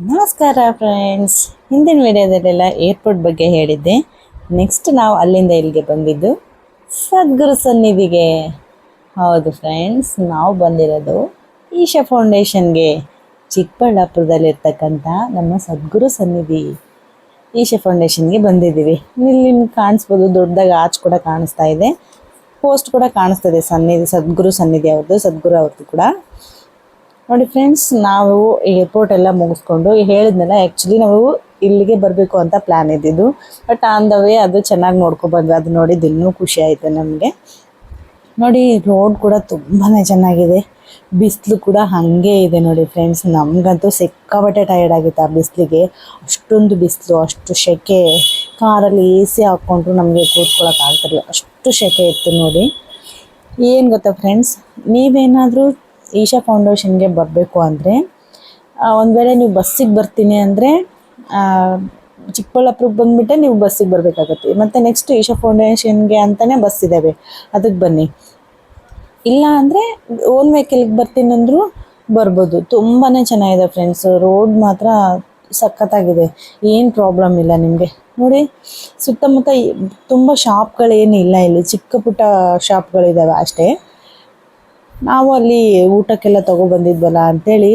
ನಮಸ್ಕಾರ ಫ್ರೆಂಡ್ಸ್ ಹಿಂದಿನ ವಿಡಿಯೋದಲ್ಲೆಲ್ಲ ಏರ್ಪೋರ್ಟ್ ಬಗ್ಗೆ ಹೇಳಿದ್ದೆ. ನೆಕ್ಸ್ಟ್ ನಾವು ಅಲ್ಲಿಂದ ಇಲ್ಲಿಗೆ ಬಂದಿದ್ದು ಸದ್ಗುರು ಸನ್ನಿಧಿಗೆ. ಹೌದು ಫ್ರೆಂಡ್ಸ್ ನಾವು ಬಂದಿರೋದು ಈಶಾ ಫೌಂಡೇಶನ್ಗೆ ಚಿಕ್ಕಬಳ್ಳಾಪುರದಲ್ಲಿರ್ತಕ್ಕಂಥ ನಮ್ಮ ಸದ್ಗುರು ಸನ್ನಿಧಿ ಈಶಾ ಫೌಂಡೇಶನ್ಗೆ ಬಂದಿದ್ದೀವಿ. ಇಲ್ಲಿ ನಿಮ್ಗೆ ಕಾಣಿಸ್ಬೋದು, ದೊಡ್ಡದಾಗಿ ಆಚ್ ಕೂಡ ಕಾಣಿಸ್ತಾ ಇದೆ. ಪೋಸ್ಟ್ ಕೂಡ ಕಾಣಿಸ್ತದೆ ಸನ್ನಿಧಿ, ಸದ್ಗುರು ಸನ್ನಿಧಿ ಅವ್ರದ್ದು, ಸದ್ಗುರು ಅವ್ರದ್ದು ಕೂಡ. ನೋಡಿ ಫ್ರೆಂಡ್ಸ್ ನಾವು ಏರ್ಪೋರ್ಟ್ ಎಲ್ಲ ಮುಗಿಸ್ಕೊಂಡು ಹೇಳಿದ್ನಲ್ಲ ಆ್ಯಕ್ಚುಲಿ ನಾವು ಇಲ್ಲಿಗೆ ಬರಬೇಕು ಅಂತ ಪ್ಲ್ಯಾನ್ ಇದ್ದಿದ್ದು. ಬಟ್ ಆನ್ ದ ವೇ ಅದು ಚೆನ್ನಾಗಿ ನೋಡ್ಕೊಬಂದ್ವಿ ಅದು ನೋಡಿದ್ದು ಇನ್ನೂ ಖುಷಿ ಆಯಿತು ನಮಗೆ. ನೋಡಿ ರೋಡ್ ಕೂಡ ತುಂಬಾ ಚೆನ್ನಾಗಿದೆ. ಬಿಸಿಲು ಕೂಡ ಹಾಗೆ ಇದೆ ನೋಡಿ ಫ್ರೆಂಡ್ಸ್ ನಮಗಂತೂ ಸಿಕ್ಕಾಬಟ್ಟೆ ಟಯರ್ಡ್ ಆಗಿತ್ತು ಆ ಬಿಸಿಲಿಗೆ. ಅಷ್ಟೊಂದು ಬಿಸಿಲು, ಅಷ್ಟು ಸೆಕೆ. ಕಾರಲ್ಲಿ ಎ ಸಿ ಹಾಕ್ಕೊಂಡ್ರು ನಮಗೆ ಕೂತ್ಕೊಳ್ಳೋಕ್ಕಾಗ್ತಿರಲಿಲ್ಲ ಅಷ್ಟು ಸೆಕೆ ಇತ್ತು ನೋಡಿ. ಏನು ಗೊತ್ತಾ ಫ್ರೆಂಡ್ಸ್ ನೀವೇನಾದರೂ ಈಶಾ ಫೌಂಡೇಶನ್ಗೆ ಬರಬೇಕು ಅಂದರೆ ಒಂದು ವೇಳೆ ನೀವು ಬಸ್ಸಿಗೆ ಬರ್ತೀನಿ ಅಂದರೆ ಚಿಕ್ಕಬಳ್ಳಾಪುರಕ್ಕೆ ಬಂದುಬಿಟ್ಟೆ ನೀವು ಬಸ್ಸಿಗೆ ಬರಬೇಕಾಗತ್ತೆ. ಮತ್ತು ನೆಕ್ಸ್ಟ್ ಈಶಾ ಫೌಂಡೇಶನ್ಗೆ ಅಂತಲೇ ಬಸ್ ಇದ್ದಾವೆ ಅದಕ್ಕೆ ಬನ್ನಿ. ಇಲ್ಲ ಅಂದರೆ ಓನ್ ವೆಹಿಕಲ್ಗೆ ಬರ್ತೀನಿ ಅಂದರೂ ಬರ್ಬೋದು. ತುಂಬಾ ಚೆನ್ನಾಗಿದೆ ಫ್ರೆಂಡ್ಸ್ ರೋಡ್ ಮಾತ್ರ ಸಖತ್ತಾಗಿದೆ. ಏನು ಪ್ರಾಬ್ಲಮ್ ಇಲ್ಲ ನಿಮಗೆ. ನೋಡಿ, ಸುತ್ತಮುತ್ತ ತುಂಬ ಶಾಪ್ಗಳೇನು ಇಲ್ಲ ಇಲ್ಲಿ. ಚಿಕ್ಕ ಪುಟ್ಟ ಶಾಪ್ಗಳಿದ್ದಾವೆ ಅಷ್ಟೇ. ನಾವು ಅಲ್ಲಿ ಊಟಕ್ಕೆಲ್ಲ ತೊಗೊಬಂದಿದ್ವಲ್ಲ ಅಂಥೇಳಿ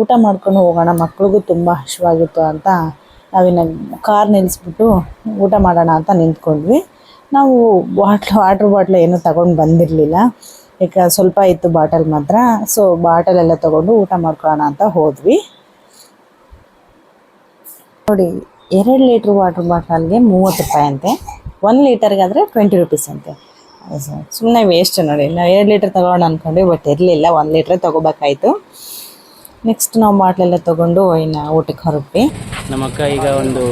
ಊಟ ಮಾಡ್ಕೊಂಡು ಹೋಗೋಣ, ಮಕ್ಳಿಗೂ ತುಂಬ ಹಶ್ವಾಗಿತ್ತು ಅಂತ ನಾವಿನ್ನು ಕಾರ್ ನಿಲ್ಲಿಸ್ಬಿಟ್ಟು ಊಟ ಮಾಡೋಣ ಅಂತ ನಿಂತ್ಕೊಂಡ್ವಿ. ನಾವು ಬಾಟ್ಲು, ವಾಟ್ರ್ ಬಾಟ್ಲ್ ಏನೂ ತಗೊಂಡು ಬಂದಿರಲಿಲ್ಲ. ಈಗ ಸ್ವಲ್ಪ ಇತ್ತು ಬಾಟಲ್ ಮಾತ್ರ. ಸೊ ಬಾಟಲೆಲ್ಲ ತೊಗೊಂಡು ಊಟ ಮಾಡ್ಕೊಳ್ಳೋಣ ಅಂತ ಹೋದ್ವಿ. ನೋಡಿ, ಎರಡು ಲೀಟ್ರ್ ವಾಟ್ರ್ ಬಾಟಲ್ಗೆ ಮೂವತ್ತು ರೂಪಾಯಿ ಅಂತೆ. ಒನ್ ಲೀಟರ್ಗಾದರೆ ಟ್ವೆಂಟಿ ರುಪೀಸ್ ಅಂತೆ. ಸುಮ್ಮನೆ ವೇಸ್ಟ್ ನೋಡಿ. ನಾವು ಎರಡು ಲೀಟ್ರ್ ತಗೋಣ ಅಂದ್ಕೊಂಡ್ವಿ ಬಟ್ ಇರಲಿಲ್ಲ. ಒಂದು ಲೀಟ್ರ್ ತೊಗೋಬೇಕಾಯ್ತು. ನೆಕ್ಸ್ಟ್ ನಾವು ಬಾಟ್ಲೆಲ್ಲ ತೊಗೊಂಡು ಇನ್ನು ಊಟಕ್ಕೆ ಹೊರಟ್ವಿ. ನಮ್ಮಕ್ಕ ಈಗ ಒಂದು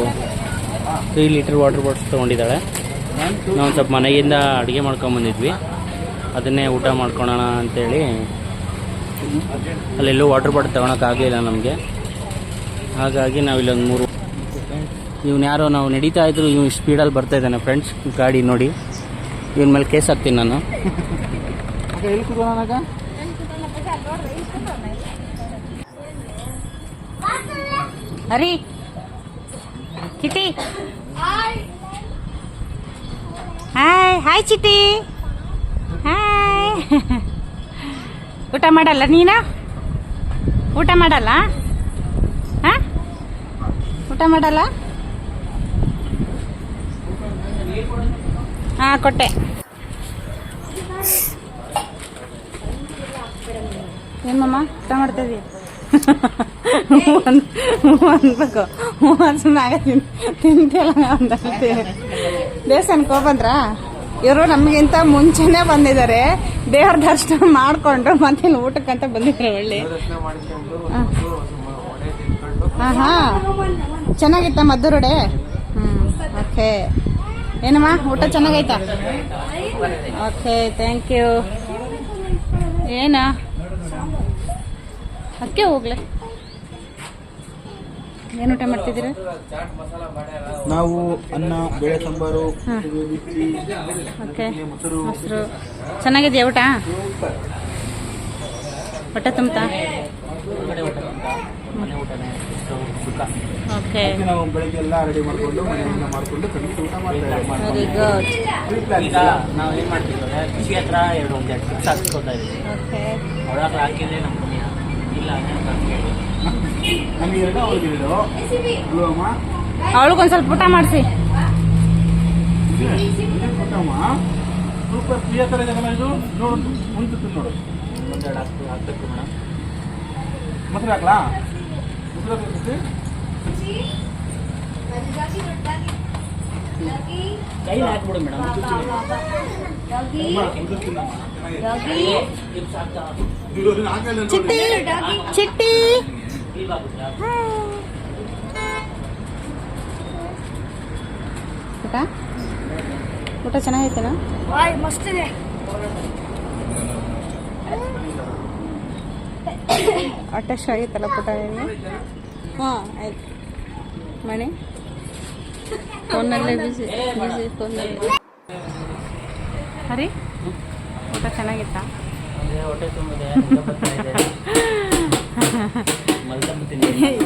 ತ್ರೀ ಲೀಟರ್ ವಾಟರ್ ಬಾಟ್ಲ್ ತೊಗೊಂಡಿದ್ದಾಳೆ. ನಾವು ಸ್ವಲ್ಪ ಮನೆಯಿಂದ ಅಡುಗೆ ಮಾಡ್ಕೊಂಬಂದಿದ್ವಿ ಅದನ್ನೇ ಊಟ ಮಾಡ್ಕೊಳೋಣ ಅಂತೇಳಿ. ಅಲ್ಲೆಲ್ಲೂ ವಾಟರ್ ಬಾಟ್ಲ್ ತೊಗೊಳಕ್ಕಾಗಲಿಲ್ಲ ನಮಗೆ. ಹಾಗಾಗಿ ನಾವಿಲ್ಲೊಂದು ಮೂರು ಇವ್ನು ಯಾರೋ, ನಾವು ನಡೀತಾ ಇದ್ರು, ಇವ್ನು ಸ್ಪೀಡಲ್ಲಿ ಬರ್ತಾ ಇದ್ದಾನೆ ಫ್ರೆಂಡ್ಸ್ ಗಾಡಿ ನೋಡಿ. ಇವನ ಮೇಲೆ ಕೇಸ್ ಹಾಕ್ತೀನಿ ನಾನು. ಅರಿ ಚಿಟಿ ಹಾಯ್ ಹಾಯ್ ಚಿಟಿ ಹಾಯ್ ಊಟ ಮಾಡಲ್ಲ ನೀನು? ಊಟ ಮಾಡಲ್ಲ? ಹಾ? ಊಟ ಮಾಡಲ್ಲ? ಹಾಂ, ಕೊಟ್ಟೆ. ಏನಮ್ಮ ಊಟ ಮಾಡ್ತಾ ಇದೀಯ? ಅನ್ಬೇಕು ಸುಮ್ಮನೆ ಆಗತ್ತೀನಿ ತಿಂತಿಲ್ಲ ಅಂತ ದೇವಸ್ಥಾನಕ್ಕೆ ಹೋಗ್ಬಂದ್ರಾ ಇವರು ನಮಗಿಂತ ಮುಂಚೆನೇ ಬಂದಿದ್ದಾರೆ. ದೇವ್ರ ದರ್ಶನ ಮಾಡಿಕೊಂಡು ಮತ್ತೆ ಊಟಕ್ಕಂತ ಬಂದಿದ್ರೆ ಒಳ್ಳೆ. ಹಾಂ. ಹಾಂ ಚೆನ್ನಾಗಿತ್ತ ಮದ್ದೂರುಡೆ? ಹ್ಞೂ ಓಕೆ. ಏನಮ್ಮ ಊಟ ಚೆನ್ನಾಗೈತಾ ಓಕೆ ಥ್ಯಾಂಕ್ ಯು ಏನಾ? ಅಕ್ಕೆ ಹೋಗ್ಲೆ. ಏನು ಊಟ ಮಾಡ್ತಿದ್ದೀರಾ? ನಾವು ಅನ್ನ ಬೇಳೆ ಸಾಂಬಾರು ಓಕೆ ಮೊಸರು. ಮೊಸರು. ಚೆನ್ನಾಗಿದೆಯಾ ಊಟ? ಹೊಟ್ಟೆ ತುಂಬ್ತಾ? ಓಕೆ ನಾವು ಬೆಳಗ್ಗೆ ಎಲ್ಲ ರೆಡಿ ಮಾಡಿಕೊಂಡು ಮನೆಯಿಂದ ಮಾಡ್ಕೊಂಡು ತಂದು ಊಟ ಮಾಡ್ತಾ ವೆರಿ ಗುಡ್ ಈಗ ನಾವು ಏನು ಮಾಡ್ತೀವಿ ಅಂದರೆ ಖುಷಿ ಹತ್ರ ಎರಡು ಒಂದು ಎರಡು ಟಿಪ್ಸ್ ಹಾಕ್ಸ್ಕೊತಾ ಇದ್ದೀವಿ. ಓಕೆ ಒಳಗೆ ಹಾಕಿದ್ರೆ ನಮ್ಮ ಪುಣ್ಯ. ಇಲ್ಲ ಅಂದ್ರೆ ನಮಗೆ ಎರಡು ಅವ್ರಿಗೆ ಎರಡು. ಅಲ್ವಾ ಅಮ್ಮ ಅವಳಿಗೊಂದು ಸ್ವಲ್ಪ ಊಟ ಮಾಡಿಸಿ. ಕೊಟ್ಟಮ್ಮ ಥರ ಇದೆ ಇದು? ನೋಡು ಮುಂಚೆ ನೋಡು. ಒಂದೆರಡು ಹಾಕ್ಬೇಕು ಮೇಡಮ್. ಮೊಸರು ಹಾಕ್ಲಾ? ಮೊಸರು ಹಾಕ್ಬೇಕು ಕೈಲಿ ಹಾಕ್ಬಿಡು ಮೇಡಮ್ ಚಿಟ್ಟಿ ಚಿಟ್ಟಿ ಊಟ ಊಟ ಚೆನ್ನಾಗೈತೇನಾ ಹೊಟ್ಟೆ ಆಗೈತಲ್ಲ ಪುಟ ನಿಮಗೆ ಹಾಂ ಆಯ್ತು ಮಣಿ ಫೋನಲ್ಲೇ ಬಿಸಿ ಬಿಸಿ ಫೋನಲ್ಲಿ. ಹರಿ ಊಟ ಚೆನ್ನಾಗಿತ್ತಾ?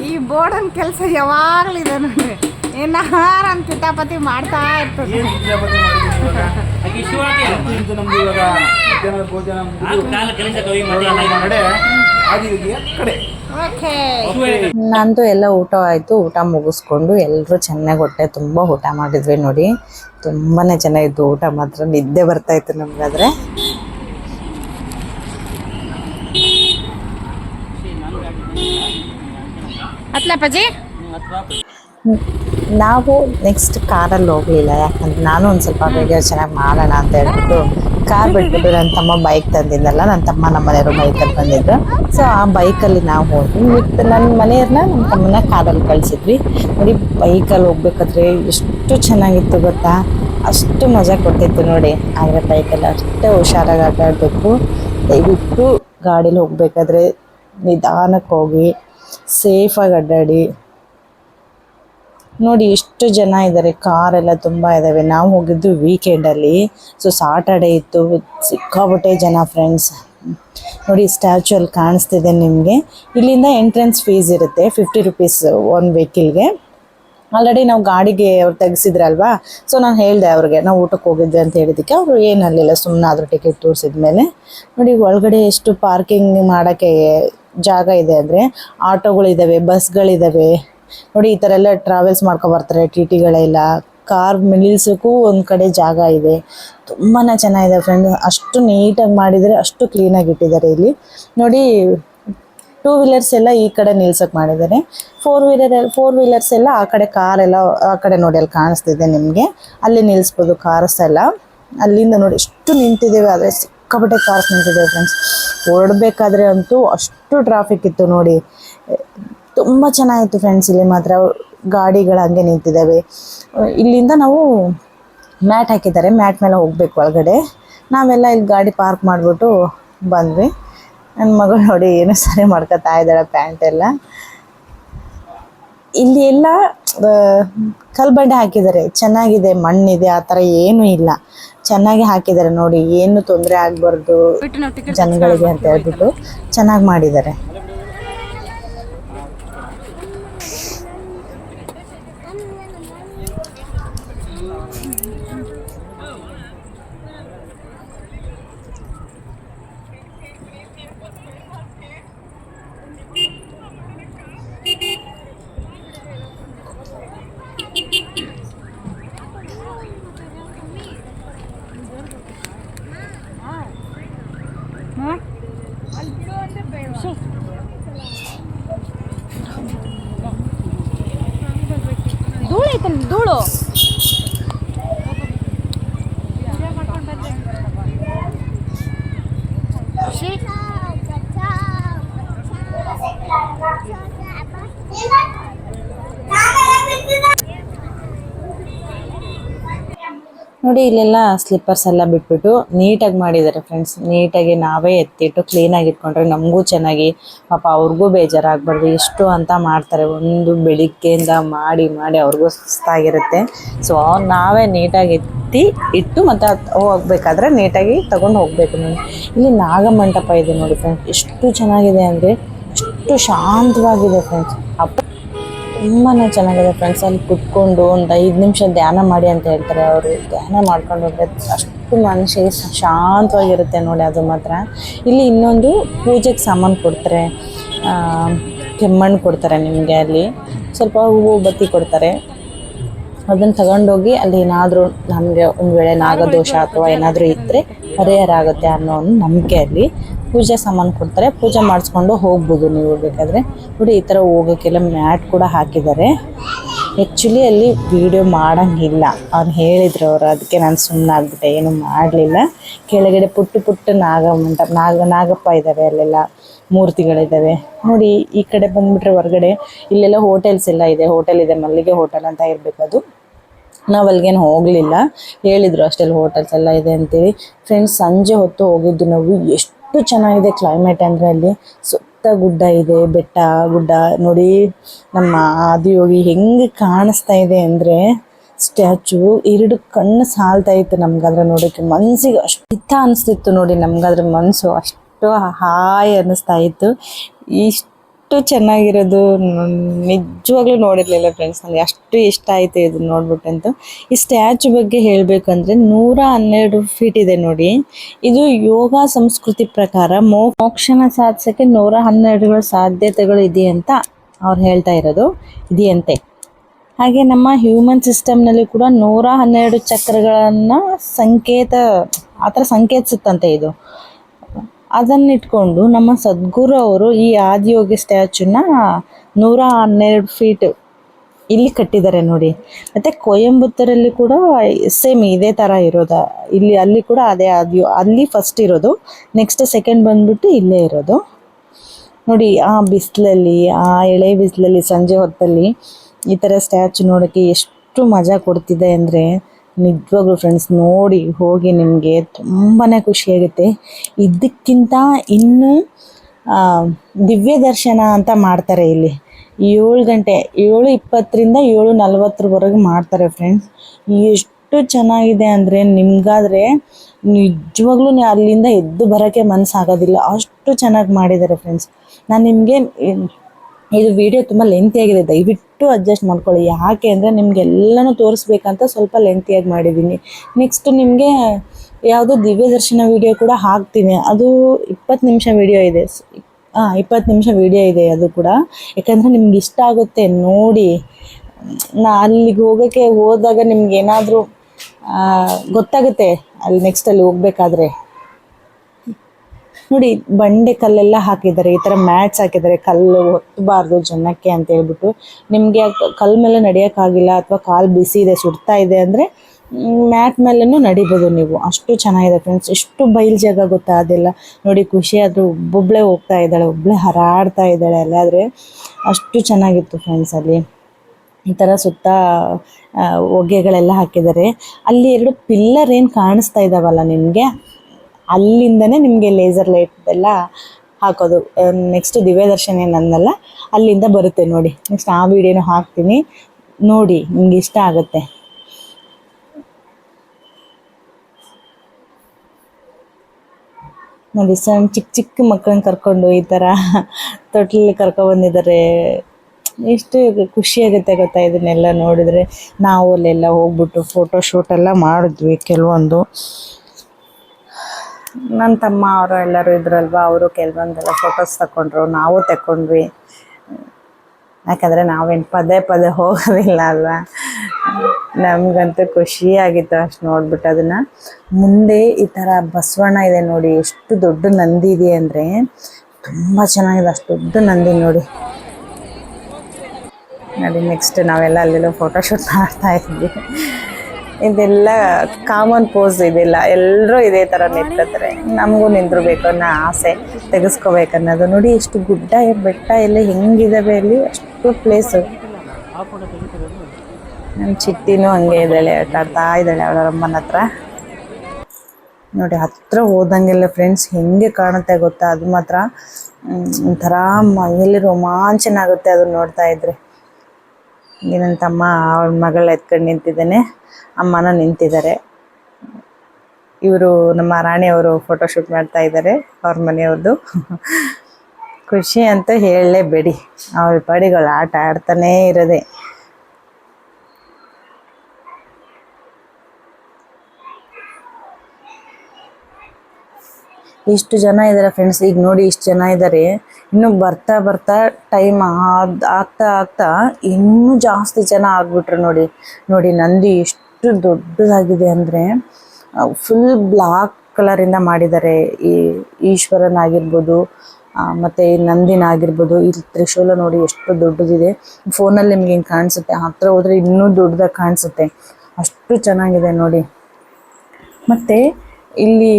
ಈ ಬೋರ್ಡನ್ ಕೆಲಸ ಯಾವಾಗಲೂ ಇದೆ ನೋಡ್ರಿ. ಏನಾರ ಅಂತ ಕಿತಾಪತಿ ಮಾಡ್ತಾ ಇರ್ತದೆ. ಏನು ಭೋಜನ ಕಡೆ. ನಂದು ಎಲ್ಲ ಊಟ ಆಯ್ತು ಊಟ ಮುಗಿಸ್ಕೊಂಡು ಎಲ್ಲರೂ ಚೆನ್ನಾಗಿ ಹೊಟ್ಟೆ ತುಂಬಾ ಊಟ ಮಾಡಿದ್ವಿ ನೋಡಿ. ತುಂಬಾನೇ ಚೆನ್ನಾಗಿತ್ತು ಊಟ ಮಾತ್ರ ನಿದ್ದೆ ಬರ್ತಾ ಇತ್ತು ನಮ್ಗಾದ್ರೆ ನಾವು ನೆಕ್ಸ್ಟ್ ಕಾರಲ್ಲಿ ಹೋಗ್ಲಿಲ್ಲ ಯಾಕಂದ್ರೆ ನಾನು ಒಂದ್ ಸ್ವಲ್ಪ ವಿಡಿಯೋ ಚೆನ್ನಾಗಿ ಮಾಡೋಣ ಅಂತ ಹೇಳ್ಬಿಟ್ಟು. ಕಾರ್ ಬಿಟ್ಬಿಟ್ಟು ನನ್ನ ತಮ್ಮ ಬೈಕ್ ತಂದಿದ್ದಲ್ಲ ನನ್ನ ತಮ್ಮ ನಮ್ಮ ಮನೆಯವರು ಬೈಕಲ್ಲಿ ಬಂದಿದ್ರು. ಸೊ ಆ ಬೈಕಲ್ಲಿ ನಾವು ಹೋದ್ವಿ. ಮತ್ತು ನನ್ನ ಮನೆಯವ್ರನ್ನ ನಮ್ಮ ತಮ್ಮನ ಕಾರಲ್ಲಿ ಕಳಿಸಿದ್ವಿ. ನೋಡಿ ಬೈಕಲ್ಲಿ ಹೋಗ್ಬೇಕಾದ್ರೆ ಎಷ್ಟು ಚೆನ್ನಾಗಿತ್ತು ಗೊತ್ತಾ? ಅಷ್ಟು ಮಜಾ ಕೊಟ್ಟಿತ್ತು ನೋಡಿ. ಆದರೆ ಬೈಕಲ್ಲಿ ಅಷ್ಟೇ ಹುಷಾರಾಗಿ ಆಟಾಡಬೇಕು ದಯವಿಟ್ಟು ಗಾಡೀಲಿ ಹೋಗ್ಬೇಕಾದ್ರೆ ನಿಧಾನಕ್ಕೆ ಹೋಗಿ ಸೇಫಾಗಿ ಅಡ್ಡಾಡಿ ನೋಡಿ ಎಷ್ಟು ಜನ ಇದ್ದಾರೆ ಕಾರೆಲ್ಲ ತುಂಬ ಇದ್ದಾವೆ ನಾವು ಹೋಗಿದ್ದು ವೀಕೆಂಡಲ್ಲಿ ಸೊ ಸಾಟರ್ಡೆ ಇತ್ತು, ಸಿಕ್ಕಾಪಟ್ಟೆ ಜನ ಫ್ರೆಂಡ್ಸ್ ನೋಡಿ ಸ್ಟ್ಯಾಚು ಅಲ್ಲಿ ಕಾಣಿಸ್ತಿದೆ ನಿಮಗೆ. ಇಲ್ಲಿಂದ ಎಂಟ್ರೆನ್ಸ್ ಫೀಸ್ ಇರುತ್ತೆ ಫಿಫ್ಟಿ ರುಪೀಸ್ ಒನ್ ವೆಹಿಕಲ್ಗೆ ಆಲ್ರೆಡಿ ನಾವು ಗಾಡಿಗೆ ಅವ್ರು ತೆಗೆಸಿದ್ರಲ್ವಾ? ಸೊ ನಾನು ಹೇಳಿದೆ ಅವ್ರಿಗೆ, ನಾವು ಊಟಕ್ಕೆ ಹೋಗಿದ್ದೆ ಅಂತ ಹೇಳಿದ್ದಕ್ಕೆ. ಅವರು ಏನು ಅಲ್ಲಿಲ್ಲ ಸುಮ್ಮನೆ ಆದರೂ ಟಿಕೆಟ್ ತೋರಿಸಿದ್ಮೇಲೆ ನೋಡಿ, ಒಳಗಡೆ ಎಷ್ಟು ಪಾರ್ಕಿಂಗ್ ಮಾಡೋಕ್ಕೆ ಜಾಗ ಇದೆ ಅಂದರೆ ಆಟೋಗಳಿದ್ದಾವೆ ಬಸ್ಗಳಿದ್ದಾವೆ ನೋಡಿ, ಈ ಥರ ಎಲ್ಲ ಟ್ರಾವೆಲ್ಸ್ ಮಾಡ್ಕೊ ಬರ್ತಾರೆ ಟಿ ಟಿಗಳೆಲ್ಲ ಕಾರ್ ನಿಲ್ಸೋಕ್ಕೂ ಒಂದು ಕಡೆ ಜಾಗ ಇದೆ. ತುಂಬಾ ಚೆನ್ನಾಗಿದೆ ಫ್ರೆಂಡ್ ಅಷ್ಟು ನೀಟಾಗಿ ಮಾಡಿದರೆ ಅಷ್ಟು ಕ್ಲೀನಾಗಿ ಇಟ್ಟಿದ್ದಾರೆ ಇಲ್ಲಿ. ನೋಡಿ ಟೂ ವೀಲರ್ಸ್ ಎಲ್ಲ ಈ ಕಡೆ ನಿಲ್ಸಕ್ಕೆ ಮಾಡಿದ್ದಾರೆ. ಫೋರ್ ವೀಲರ್ ಫೋರ್ ವೀಲರ್ಸ್ ಎಲ್ಲ ಆ ಕಡೆ ಕಾರ್ ಎಲ್ಲ, ಆ ಕಡೆ ನೋಡಿ, ಅಲ್ಲಿ ಕಾಣಿಸ್ತಿದೆ ನಿಮಗೆ. ಅಲ್ಲಿ ನಿಲ್ಲಿಸ್ಬೋದು ಕಾರ್ಸ್ ಎಲ್ಲ. ಅಲ್ಲಿಂದ ನೋಡಿ ಎಷ್ಟು ನಿಂತಿದ್ದೇವೆ, ಆದರೆ ಸಿಕ್ಕಾಪಟ್ಟೆ ಕಾರ್ಸ್ ನಿಂತಿದ್ದೇವೆ ಫ್ರೆಂಡ್ಸ್ ಹೊರಡಬೇಕಾದ್ರೆ ಅಂತೂ ಅಷ್ಟು ಟ್ರಾಫಿಕ್ ಇತ್ತು ನೋಡಿ. ತುಂಬ ಚೆನ್ನಾಗಿತ್ತು ಫ್ರೆಂಡ್ಸ್ ಇಲ್ಲಿ ಮಾತ್ರ ಗಾಡಿಗಳು ಹಂಗೆ ನಿಂತಿದ್ದಾವೆ. ಇಲ್ಲಿಂದ ನಾವು ಮ್ಯಾಟ್ ಹಾಕಿದ್ದಾರೆ ಮ್ಯಾಟ್ ಮೇಲೆ ಹೋಗ್ಬೇಕು ಒಳಗಡೆ. ನಾವೆಲ್ಲ ಇಲ್ಲಿ ಗಾಡಿ ಪಾರ್ಕ್ ಮಾಡಿಬಿಟ್ಟು ಬಂದ್ವಿ. ನನ್ನ ಮಗಳು ನೋಡಿ ಏನೋ ಸರಿ ಮಾಡ್ಕೊತಾ ಇದ್ದಾಳೆ ಪ್ಯಾಂಟ್ ಎಲ್ಲ. ಇಲ್ಲಿ ಎಲ್ಲ ಕಲ್ಬಂಡೆ ಹಾಕಿದ್ದಾರೆ. ಚೆನ್ನಾಗಿದೆ ಮಣ್ಣಿದೆ ಆ ಥರ ಏನೂ ಇಲ್ಲ. ಚೆನ್ನಾಗಿ ಹಾಕಿದ್ದಾರೆ ನೋಡಿ ಏನು ತೊಂದರೆ ಆಗಬಾರ್ದು ಜನಗಳಿಗೆ ಅಂತ ಹೇಳ್ಬಿಟ್ಟು ಚೆನ್ನಾಗಿ ಮಾಡಿದ್ದಾರೆ. el duro. ನೋಡಿ ಇಲ್ಲೆಲ್ಲ ಸ್ಲಿಪ್ಪರ್ಸ್ ಎಲ್ಲ ಬಿಟ್ಬಿಟ್ಟು ನೀಟಾಗಿ ಮಾಡಿದ್ದಾರೆ ಫ್ರೆಂಡ್ಸ್ ನೀಟಾಗಿ ನಾವೇ ಎತ್ತಿಟ್ಟು ಕ್ಲೀನಾಗಿ ಇಟ್ಕೊಂಡ್ರೆ ನಮಗೂ ಚೆನ್ನಾಗಿ, ಪಾಪ ಅವ್ರಿಗೂ ಬೇಜಾರಾಗಬಾರ್ದು. ಎಷ್ಟು ಅಂತ ಮಾಡ್ತಾರೆ. ಒಂದು ಬೆಳಿಗ್ಗೆಯಿಂದ ಮಾಡಿ ಮಾಡಿ ಅವ್ರಿಗೂ ಸುಸ್ತಾಗಿರುತ್ತೆ. ಸೊ ನಾವೇ ನೀಟಾಗಿ ಎತ್ತಿ ಇಟ್ಟು ಮತ್ತು ಹೋಗ್ಬೇಕಾದ್ರೆ ನೀಟಾಗಿ ತಗೊಂಡು ಹೋಗಬೇಕು ನೋಡಿ. ಇಲ್ಲಿ ನಾಗಮಂಟಪ ಇದೆ ನೋಡಿ ಫ್ರೆಂಡ್ಸ್ ಎಷ್ಟು ಚೆನ್ನಾಗಿದೆ ಅಂದರೆ, ಎಷ್ಟು ಶಾಂತವಾಗಿದೆ ಫ್ರೆಂಡ್ಸ್ ತುಂಬಾ ಚೆನ್ನಾಗಿದೆ ಫ್ರೆಂಡ್ಸ್ ಅಲ್ಲಿ ಕುತ್ಕೊಂಡು ಒಂದು ಐದು ನಿಮಿಷ ಧ್ಯಾನ ಮಾಡಿ ಅಂತ ಹೇಳ್ತಾರೆ. ಅವರು ಧ್ಯಾನ ಮಾಡ್ಕೊಂಡು ಹೋದ್ರೆ ಅಷ್ಟು ಮನಸ್ಸಿಗೆ ಶಾಂತವಾಗಿರುತ್ತೆ ನೋಡಿ ಅದು ಮಾತ್ರ. ಇಲ್ಲಿ ಇನ್ನೊಂದು ಪೂಜೆಗೆ ಸಾಮಾನು ಕೊಡ್ತಾರೆ. ಕೆಮ್ಮಣ್ಣು ಕೊಡ್ತಾರೆ ನಿಮಗೆ ಅಲ್ಲಿ. ಸ್ವಲ್ಪ ಹೂವು ಬತ್ತಿ ಕೊಡ್ತಾರೆ. ಅದನ್ನು ತಗೊಂಡೋಗಿ ಅಲ್ಲಿ ಏನಾದರೂ ನಮಗೆ ಒಂದು ವೇಳೆ ನಾಗದೋಷ ಅಥವಾ ಏನಾದರೂ ಇದ್ದರೆ ಪರಿಹಾರ ಆಗುತ್ತೆ ಅನ್ನೋ ಒಂದು ನಂಬಿಕೆ ಅಲ್ಲಿ ಪೂಜೆ ಸಾಮಾನು ಕೊಡ್ತಾರೆ. ಪೂಜೆ ಮಾಡಿಸ್ಕೊಂಡು ಹೋಗ್ಬೋದು ನೀವು ಬೇಕಾದರೆ. ನೋಡಿ, ಈ ಥರ ಹೋಗೋಕ್ಕೆಲ್ಲ ಮ್ಯಾಟ್ ಕೂಡ ಹಾಕಿದ್ದಾರೆ. ಆ್ಯಕ್ಚುಲಿ ಅಲ್ಲಿ ವಿಡಿಯೋ ಮಾಡೋಂಗಿಲ್ಲ. ಅವ್ನು ಹೇಳಿದ್ರು ಅವರು, ಅದಕ್ಕೆ ನಾನು ಸುಮ್ಮನೆ ಆಗ್ಬಿಟ್ಟೆ ಏನು ಮಾಡಲಿಲ್ಲ. ಕೆಳಗಡೆ ಪುಟ್ಟ ಪುಟ್ಟ ನಾಗ ಮಂಟಪ ನಾಗ, ನಾಗಪ್ಪ ಇದ್ದಾರೆ ಅಲ್ಲೆಲ್ಲ. ಮೂರ್ತಿಗಳಿದ್ದಾವೆ ನೋಡಿ, ಈ ಕಡೆ ಬಂದ್ಬಿಟ್ರೆ ಹೊರಗಡೆ ಇಲ್ಲೆಲ್ಲ ಹೋಟೆಲ್ಸ್ ಎಲ್ಲ ಇದೆ. ಹೋಟೆಲ್ ಇದೆ, ಮಲ್ಲಿಗೆ ಹೋಟೆಲ್ ಅಂತ ಇರಬೇಕು ಅದು. ನಾವು ಅಲ್ಲಿಗೇನು ಹೋಗಲಿಲ್ಲ. ಹೇಳಿದ್ರು ಅಷ್ಟೆಲ್ಲ ಹೋಟೆಲ್ಸ್ ಎಲ್ಲ ಇದೆ ಅಂತೇಳಿ. ಫ್ರೆಂಡ್ಸ್ ಸಂಜೆ ಹೊತ್ತು ಹೋಗಿದ್ದು ನಾವು. ಎಷ್ಟು ಚೆನ್ನಾಗಿದೆ ಕ್ಲೈಮೇಟ್ ಅಂದರೆ ಅಲ್ಲಿ. ಸುತ್ತ ಗುಡ್ಡ ಇದೆ, ಬೆಟ್ಟ, ಗುಡ್ಡ. ನೋಡಿ, ನಮ್ಮ ಆದಿಯೋಗಿ ಹೆಂಗೆ ಕಾಣಿಸ್ತಾ ಇದೆ ಅಂದರೆ ಸ್ಟ್ಯಾಚು. ಎರಡು ಕಣ್ಣು ಸಾಲ್ತಾ ಇತ್ತು ನಮ್ಗಾದ್ರೆ ನೋಡೋಕ್ಕೆ ಮನಸ್ಸಿಗೆ ಅಷ್ಟು ಹಿತ ಅನಿಸ್ತಿತ್ತು ನೋಡಿ ನಮ್ಗಾದ್ರೆ ಮನಸ್ಸು ಅಷ್ಟು ಹಾಯ್ ಅನ್ನಿಸ್ತಾ ಇತ್ತು. ಇಷ್ಟು ಚೆನ್ನಾಗಿರೋದು ನಿಜವಾಗ್ಲೂ ನೋಡಿರಲಿಲ್ಲ ಫ್ರೆಂಡ್ಸ್ ನನಗೆ ಅಷ್ಟು ಇಷ್ಟ ಆಯಿತು ಇದು ನೋಡ್ಬಿಟ್ಟಂತೂ. ಈ ಸ್ಟ್ಯಾಚು ಬಗ್ಗೆ ಹೇಳಬೇಕಂದ್ರೆ ನೂರ ಹನ್ನೆರಡು ಫೀಟ್ ಇದೆ ನೋಡಿ. ಇದು ಯೋಗ ಸಂಸ್ಕೃತಿ ಪ್ರಕಾರ ಮೋಕ್ಷನ ಸಾಧಿಸೋಕ್ಕೆ ನೂರ ಹನ್ನೆರಡುಗಳ ಸಾಧ್ಯತೆಗಳು ಇದೆ ಅಂತ ಅವ್ರು ಹೇಳ್ತಾ ಇರೋದು. ಇದೆಯಂತೆ. ಹಾಗೆ ನಮ್ಮ ಹ್ಯೂಮನ್ ಸಿಸ್ಟಮ್ನಲ್ಲಿ ಕೂಡ ನೂರ ಹನ್ನೆರಡು ಚಕ್ರಗಳನ್ನು ಸಂಕೇತ, ಆ ಥರ ಸಂಕೇತಿಸುತ್ತಂತೆ ಇದು. ಅದನ್ನಿಟ್ಕೊಂಡು ನಮ್ಮ ಸದ್ಗುರು ಅವರು ಈ ಆದಿಯೋಗಿ ಸ್ಟ್ಯಾಚುನ ನೂರ ಹನ್ನೆರಡು ಫೀಟ್ ಇಲ್ಲಿ ಕಟ್ಟಿದ್ದಾರೆ ನೋಡಿ. ಮತ್ತು ಕೊಯಂಬತ್ತೂರಲ್ಲಿ ಕೂಡ ಸೇಮ್ ಇದೇ ಥರ ಇರೋದ. ಇಲ್ಲಿ, ಅಲ್ಲಿ ಕೂಡ ಅದೇ ಆದಿಯೋ, ಅಲ್ಲಿ ಫಸ್ಟ್ ಇರೋದು. ನೆಕ್ಸ್ಟ್ ಸೆಕೆಂಡ್ ಬಂದ್ಬಿಟ್ಟು ಇಲ್ಲೇ ಇರೋದು. ನೋಡಿ, ಆ ಬಿಸಿಲಲ್ಲಿ, ಆ ಎಳೆ ಬಿಸಿಲಲ್ಲಿ, ಸಂಜೆ ಹೊತ್ತಲ್ಲಿ ಈ ಥರ ಸ್ಟ್ಯಾಚು ನೋಡೋಕ್ಕೆ ಎಷ್ಟು ಮಜಾ ಕೊಡ್ತಿದೆ ಅಂದರೆ ನಿಜವಾಗ್ಲೂ ಫ್ರೆಂಡ್ಸ್ ನೋಡಿ ಹೋಗಿ ನಿಮಗೆ ತುಂಬಾ ಖುಷಿಯಾಗುತ್ತೆ ಇದಕ್ಕಿಂತ ಇನ್ನೂ ದಿವ್ಯ ದರ್ಶನ ಅಂತ ಮಾಡ್ತಾರೆ ಇಲ್ಲಿ. ಏಳು ಗಂಟೆ, ಏಳು ಇಪ್ಪತ್ತರಿಂದ ಏಳು ನಲ್ವತ್ತರವರೆಗೆ ಮಾಡ್ತಾರೆ ಫ್ರೆಂಡ್ಸ್ ಎಷ್ಟು ಚೆನ್ನಾಗಿದೆ ಅಂದರೆ ನಿಮಗಾದರೆ ನಿಜವಾಗ್ಲೂ ಅಲ್ಲಿಂದ ಎದ್ದು ಬರೋಕ್ಕೆ ಮನಸ್ಸಾಗೋದಿಲ್ಲ ಅಷ್ಟು ಚೆನ್ನಾಗಿ ಮಾಡಿದ್ದಾರೆ ಫ್ರೆಂಡ್ಸ್ ನಾನು ನಿಮಗೆ, ಇದು ವಿಡಿಯೋ ತುಂಬ ಲೆಂತಿಯಾಗಿದೆ ದಯವಿಟ್ಟು ಅಡ್ಜಸ್ಟ್ ಮಾಡ್ಕೊಳ್ಳಿ. ಯಾಕೆ ಅಂದರೆ ನಿಮಗೆಲ್ಲನೂ ತೋರಿಸ್ಬೇಕಂತ ಸ್ವಲ್ಪ ಲೆಂತಿಯಾಗಿ ಮಾಡಿದ್ದೀನಿ ನೆಕ್ಸ್ಟ್ ನಿಮಗೆ ಯಾವುದೋ ದಿವ್ಯ ದರ್ಶನ ವಿಡಿಯೋ ಕೂಡ ಹಾಕ್ತೀನಿ. ಅದು ಇಪ್ಪತ್ತು ನಿಮಿಷ ವಿಡಿಯೋ ಇದೆ. ಹಾಂ ಇಪ್ಪತ್ತು ನಿಮಿಷ ವಿಡಿಯೋ ಇದೆ ಅದು ಕೂಡ. ಯಾಕಂದರೆ ನಿಮ್ಗೆ ಇಷ್ಟ ಆಗುತ್ತೆ ನೋಡಿ. ನಾ ಅಲ್ಲಿಗೆ ಹೋಗೋಕ್ಕೆ ಹೋದಾಗ ನಿಮ್ಗೆ ಏನಾದರೂ ಗೊತ್ತಾಗುತ್ತೆ. ಅಲ್ಲಿ ನೆಕ್ಸ್ಟ್ ಅಲ್ಲಿ ಹೋಗ್ಬೇಕಾದ್ರೆ. ನೋಡಿ, ಬಂಡೆ ಕಲ್ಲೆಲ್ಲ ಹಾಕಿದ್ದಾರೆ, ಈ ಥರ ಮ್ಯಾಟ್ಸ್ ಹಾಕಿದ್ದಾರೆ, ಕಲ್ಲು ಹೊತ್ತಬಾರ್ದು ಜನಕ್ಕೆ ಅಂತ ಹೇಳ್ಬಿಟ್ಟು. ನಿಮಗೆ ಕಲ್ ಮೇಲೆ ನಡೆಯೋಕ್ಕಾಗಿಲ್ಲ ಅಥವಾ ಕಾಲು ಬಿಸಿ ಇದೆ, ಸುಡ್ತಾ ಇದೆ ಅಂದರೆ ಮ್ಯಾಟ್ ಮೇಲೂ ನಡಿಬೋದು ನೀವು. ಅಷ್ಟು ಚೆನ್ನಾಗಿದೆ ಫ್ರೆಂಡ್ಸ್ ಎಷ್ಟು ಬಯಲು ಜಾಗ ಗೊತ್ತಾ ಅದೆಲ್ಲ. ನೋಡಿ, ಖುಷಿ ಆದರೂ ಒಬ್ಬೊಬ್ಬಳೇ ಹೋಗ್ತಾ ಇದ್ದಾಳೆ ಒಬ್ಬಳೇ ಹರಾಡ್ತಾ ಇದ್ದಾಳೆ ಅಲ್ಲಾದರೆ ಅಷ್ಟು ಚೆನ್ನಾಗಿತ್ತು ಫ್ರೆಂಡ್ಸ್ ಅಲ್ಲಿ. ಈ ಥರ ಸುತ್ತ ಹೊಗೆಗಳೆಲ್ಲ ಹಾಕಿದ್ದಾರೆ. ಅಲ್ಲಿ ಎರಡು ಪಿಲ್ಲರ್ ಏನು ಕಾಣಿಸ್ತಾ ಇದ್ದಾವಲ್ಲ ನಿಮಗೆ? ಅಲ್ಲಿಂದನೇ ನಿಮಗೆ ಲೇಸರ್ ಲೈಟ್ ಎಲ್ಲ ಹಾಕೋದು. ನೆಕ್ಸ್ಟ್ ದಿವ್ಯ ದರ್ಶನ ಏನಂದಲ್ಲ, ಅಲ್ಲಿಂದ ಬರುತ್ತೆ ನೋಡಿ. ನೆಕ್ಸ್ಟ್ ಆ ವಿಡಿಯೋನು ಹಾಕ್ತೀನಿ. ನೋಡಿ, ನಿಮ್ಗೆ ಇಷ್ಟ ಆಗುತ್ತೆ. ನೋಡಿ, ಸಣ್ಣ ಚಿಕ್ಕ ಚಿಕ್ಕ ಮಕ್ಕಳನ್ನ ಕರ್ಕೊಂಡು ಈ ಥರ ತೊಟ್ಲಲ್ಲಿ ಕರ್ಕೊಬಂದಿದ್ದಾರೆ ಎಷ್ಟು ಖುಷಿಯಾಗುತ್ತೆ ಗೊತ್ತಾ ಇದನ್ನೆಲ್ಲ ನೋಡಿದರೆ. ನಾವು ಅಲ್ಲೆಲ್ಲ ಹೋಗ್ಬಿಟ್ಟು ಫೋಟೋ ಶೂಟ್ ಎಲ್ಲ ಮಾಡಿದ್ವಿ ಕೆಲವೊಂದು. ನನ್ನ ತಮ್ಮ ಅವರು ಎಲ್ಲರೂ ಇದ್ರಲ್ವ, ಅವರು ಕೆಲವೊಂದೆಲ್ಲ ಫೋಟೋಸ್ ತಗೊಂಡ್ರು ನಾವು ತಗೊಂಡ್ವಿ ಯಾಕಂದರೆ ನಾವೇನು ಪದೇ ಪದೇ ಹೋಗೋದಿಲ್ಲ ಅಲ್ವಾ? ನಮಗಂತೂ ಖುಷಿಯಾಗಿತ್ತು ಅಷ್ಟು ನೋಡ್ಬಿಟ್ಟು ಅದನ್ನು. ಮುಂದೆ ಈ ಥರ ಬಸವಣ್ಣ ಇದೆ ನೋಡಿ, ಎಷ್ಟು ದೊಡ್ಡ ನಂದಿ ಇದೆ ಅಂದರೆ ತುಂಬ ಚೆನ್ನಾಗಿದೆ, ಅಷ್ಟು ದೊಡ್ಡ ನಂದಿ ನೋಡಿ. ನೋಡಿ ನೆಕ್ಸ್ಟ್ ನಾವೆಲ್ಲ ಅಲ್ಲೆಲ್ಲೋ ಫೋಟೋಶೂಟ್ ಮಾಡ್ತಾ ಇದ್ವಿ. ಇದೆಲ್ಲ ಕಾಮನ್ ಪೋಸ್ ಇದೆಲ್ಲ. ಎಲ್ಲರೂ ಇದೇ ಥರ ನಿಂತಿರ್ತಾರೆ. ನಮಗೂ ನಿಂದಿರ್ಬೇಕು ಅನ್ನೋ ಆಸೆ ತೆಗೆಸ್ಕೋಬೇಕನ್ನೋದು ನೋಡಿ, ಎಷ್ಟು ಗುಡ್ಡ ಬೆಟ್ಟ ಎಲ್ಲ ಹೆಂಗಿದಾವೆ ಅಲ್ಲಿ. ಅಷ್ಟು ಪ್ಲೇಸು ನಮ್ಮ ಚಿಟ್ಟಿನೂ ಹಂಗೆ ಇದ್ದಾಳೆ, ಆಟ ಆಡ್ತಾ ಇದ್ದಾಳೆ ಅವಳ ಅಮ್ಮನ ಹತ್ರ. ನೋಡಿ, ಹತ್ರ ಹೋದಂಗೆಲ್ಲ ಫ್ರೆಂಡ್ಸ್ ಹೆಂಗೆ ಕಾಣುತ್ತೆ ಗೊತ್ತಾ? ಅದು ಮಾತ್ರ ಒಂಥರ ಮೈಯಲ್ಲಿ ರೋಮಾಂಚನ ಆಗುತ್ತೆ ಅದನ್ನ ನೋಡ್ತಾ ಇದ್ರೆ. ಇಲ್ಲಿ ನನ್ನ ತಮ್ಮ ಅವಳ ಮಗಳ ಎತ್ಕೊಂಡು ನಿಂತಿದ್ದಾನೆ. ಅಮ್ಮನ ನಿಂತಿದ್ದಾರೆ. ಇವರು ನಮ್ಮ ರಾಣಿಯವರು ಫೋಟೋಶೂಟ್ ಮಾಡ್ತಾ ಇದ್ದಾರೆ ಅವ್ರ ಮನೆಯವ್ರದ್ದು ಖುಷಿ ಅಂತ ಹೇಳಲೇಬೇಡಿ. ಅವ್ರ ಪಾಡಿಗಳು ಆಟ ಆಡ್ತಾನೇ ಇರೋದೆ. ಇಷ್ಟು ಜನ ಇದ್ದಾರೆ ಫ್ರೆಂಡ್ಸ್ ಈಗ ನೋಡಿ ಇಷ್ಟು ಜನ ಇದ್ದಾರೆ ಇನ್ನು ಬರ್ತಾ ಬರ್ತಾ ಟೈಮ್ ಆದ, ಆಗ್ತಾ ಆಗ್ತಾ ಇನ್ನೂ ಜಾಸ್ತಿ ಜನ ಆಗ್ಬಿಟ್ರು ನೋಡಿ. ನೋಡಿ ನಂದಿ ಎಷ್ಟು ದೊಡ್ಡದಾಗಿದೆ ಅಂದರೆ ಫುಲ್ ಬ್ಲಾಕ್ ಕಲರಿಂದ ಮಾಡಿದ್ದಾರೆ. ಈ ಈಶ್ವರನ ಆಗಿರ್ಬೋದು ಮತ್ತು ನಂದಿನ ಆಗಿರ್ಬೋದು, ಈ ತ್ರಿಶೂಲ ನೋಡಿ ಎಷ್ಟು ದೊಡ್ಡದಿದೆ. ಫೋನಲ್ಲಿ ನಿಮ್ಗೆ ಹಿಂಗೆ ಕಾಣಿಸುತ್ತೆ. ಹತ್ರ ಹೋದರೆ ಇನ್ನೂ ದೊಡ್ಡದಾಗಿ ಕಾಣಿಸುತ್ತೆ. ಅಷ್ಟು ಚೆನ್ನಾಗಿದೆ ನೋಡಿ. ಮತ್ತು ಇಲ್ಲಿ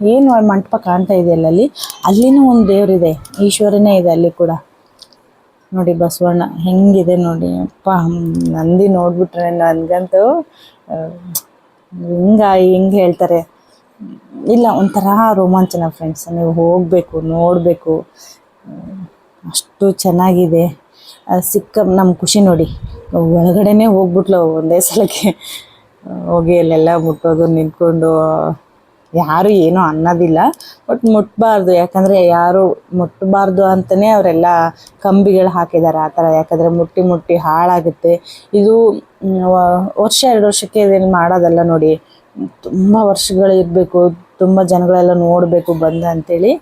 ಏನು ಮಂಟಪ ಕಾಣ್ತಾ ಇದೆ ಅಲ್ಲಿ ಅಲ್ಲಿನೂ ಒಂದು ದೇವರಿದೆ. ಈಶ್ವರನೇ ಇದೆ ಅಲ್ಲಿ ಕೂಡ. ನೋಡಿ ಬಸವಣ್ಣ, ಹೆಂಗಿದೆ ನೋಡಿ. ಅಪ್ಪ, ನಂದಿ ನೋಡ್ಬಿಟ್ರೆ ನನಗಂತೂ ಹಿಂಗ, ಹಿಂಗೆ ಹೇಳ್ತಾರೆ. ಇಲ್ಲ, ಒಂಥರ ರೋಮಾಂಚನ ಫ್ರೆಂಡ್ಸ್ ನೀವು ಹೋಗಬೇಕು, ನೋಡಬೇಕು. ಅಷ್ಟು ಚೆನ್ನಾಗಿದೆ. ಸಿಕ್ಕ ನಮ್ಮ ಖುಷಿ ನೋಡಿ. ಒಳಗಡೆನೇ ಹೋಗ್ಬಿಟ್ಲು ಒಂದೇ ಸಲಕ್ಕೆ. ಹೋಗಿ ಅಲ್ಲೆಲ್ಲ ಮುಟ್ಟೋದು ನಿಂತ್ಕೊಂಡು ಯಾರು ಏನೂ ಅನ್ನೋದಿಲ್ಲ. ಬಟ್ ಮುಟ್ಟಬಾರ್ದು ಯಾಕಂದರೆ ಯಾರು ಮುಟ್ಟಬಾರ್ದು ಅಂತಲೇ ಅವರೆಲ್ಲ ಕಂಬಿಗಳು ಹಾಕಿದ್ದಾರೆ ಆ ಥರ. ಯಾಕಂದರೆ ಮುಟ್ಟಿ ಮುಟ್ಟಿ ಹಾಳಾಗುತ್ತೆ. ಇದು ವರ್ಷ, ಎರಡು ವರ್ಷಕ್ಕೆ ಇದೇನು ಮಾಡೋದಲ್ಲ ನೋಡಿ. ತುಂಬ ವರ್ಷಗಳು ಇರಬೇಕು, ತುಂಬ ಜನಗಳೆಲ್ಲ ನೋಡಬೇಕು, ಬಂದು ಅಂತೇಳಿ.